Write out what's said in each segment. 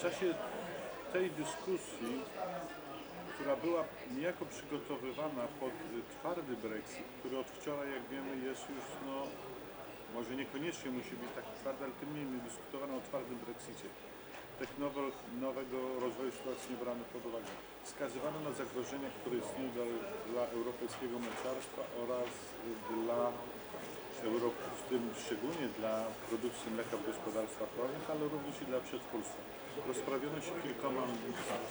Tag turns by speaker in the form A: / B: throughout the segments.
A: W czasie tej dyskusji, która była niejako przygotowywana pod twardy Brexit, który od wczoraj, jak wiemy, jest już, no, może niekoniecznie musi być taki twardy, ale tym niemniej dyskutowano o twardym Brexicie. Tak nowo, nowego rozwoju sytuacji nie brano pod uwagę. Wskazywano na zagrożenia, które istnieją dla, dla europejskiego mleczarstwa oraz dla Europy, w tym szczególnie dla produkcji mleka w gospodarstwach rolnych, ale również i dla przetwórstwa. Rozprawiono się kilkoma,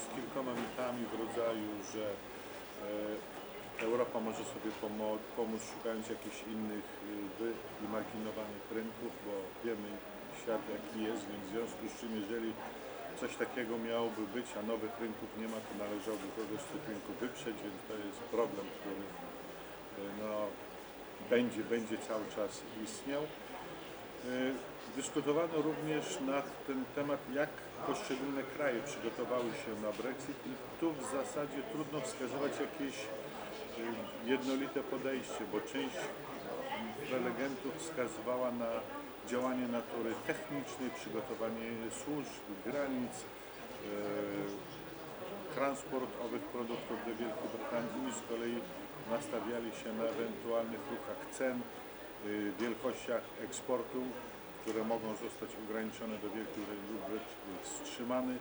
A: z kilkoma mitami w rodzaju, że e, Europa może sobie pomo- pomóc szukając jakichś innych y, wyimaginowanych rynków, bo wiemy świat jaki jest, więc w związku z czym jeżeli coś takiego miałoby być, a nowych rynków nie ma, to należałoby kogoś z tych rynków wyprzeć, więc to jest problem, który y, no, będzie, będzie cały czas istniał. Y, Dyskutowano również na ten temat, jak poszczególne kraje przygotowały się na Brexit i tu w zasadzie trudno wskazywać jakieś y, jednolite podejście, bo część prelegentów wskazywała na działanie natury technicznej, przygotowanie służb, granic, y, transport owych produktów do Wielkiej Brytanii. Inni z kolei nastawiali się na ewentualnych ruchach cen, y, wielkościach eksportu, które mogą zostać ograniczone do Brytanii lub wstrzymane.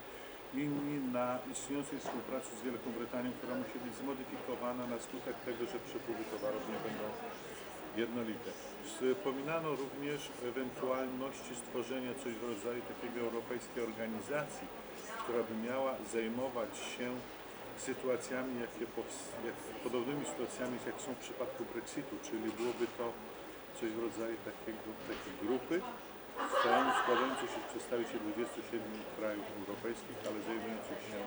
A: Inni na istniejącej współpracy z Wielką Brytanią, która musi być zmodyfikowana na skutek tego, że przepływy towarów nie będą jednolite. Wspominano również ewentualności stworzenia coś w rodzaju takiego europejskiej organizacji, która by miała zajmować się sytuacjami, jakie jak, podobnymi sytuacjami, jak są w przypadku Brexitu, czyli byłoby to coś w rodzaju takiego, takiej grupy składającej się z przedstawicieli 27 krajów europejskich, ale zajmujących się e,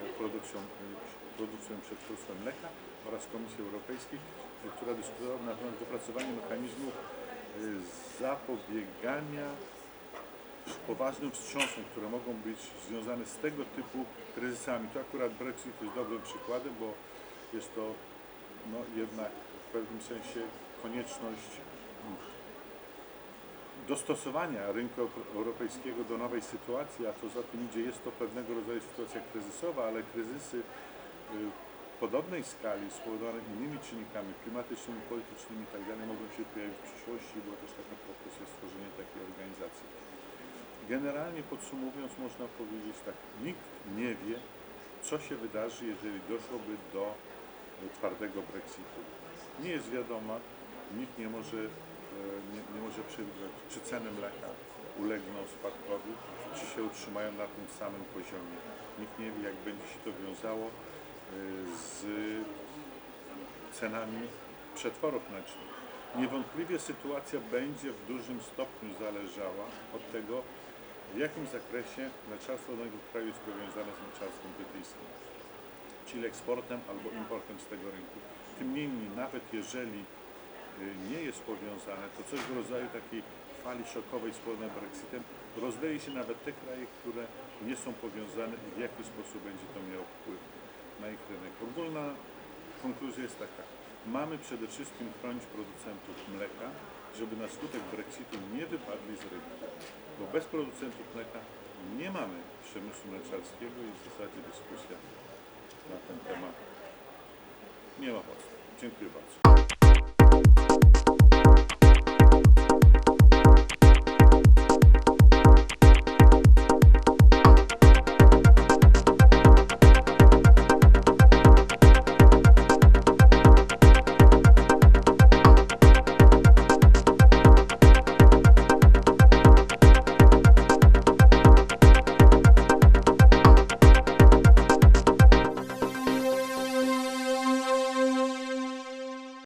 A: e, produkcją, e, produkcją przetwórstwem mleka oraz Komisji Europejskiej, która dyskutowała na temat wypracowania mechanizmu zapobiegania poważnym wstrząsom, które mogą być związane z tego typu kryzysami. Tu akurat Brexit jest dobrym przykładem, bo jest to no, jednak w pewnym sensie konieczność dostosowania rynku europejskiego do nowej sytuacji, a co za tym idzie, jest to pewnego rodzaju sytuacja kryzysowa, ale kryzysy y, podobnej skali spowodowane innymi czynnikami klimatycznymi, politycznymi itd. mogą się pojawić w przyszłości, była też taka propozycja stworzenia takiej organizacji. Generalnie podsumowując, można powiedzieć tak, nikt nie wie, co się wydarzy, jeżeli doszłoby do e, twardego Brexitu. Nie jest wiadoma, nikt nie może, e, nie, nie może przewidzieć, czy ceny mleka ulegną spadkowi, czy się utrzymają na tym samym poziomie. Nikt nie wie, jak będzie się to wiązało e, z cenami przetworów mlecznych. Niewątpliwie sytuacja będzie w dużym stopniu zależała od tego, w jakim zakresie mleczarstwo danego kraju jest powiązane z mleczarstwem brytyjskim, czyli eksportem albo importem z tego rynku. Tym niemniej, nawet jeżeli y, nie jest powiązane, to coś w rodzaju takiej fali szokowej spowodowanej Brexitem rozleje się nawet te kraje, które nie są powiązane i w jaki sposób będzie to miało wpływ na ich rynek. Ogólna konkluzja jest taka. Mamy przede wszystkim chronić producentów mleka, żeby na skutek Brexitu nie wypadli z rynku. Bo bez producentów mleka nie mamy przemysłu mleczarskiego i w zasadzie dyskusja na ten temat nie ma podstaw. Dziękuję bardzo.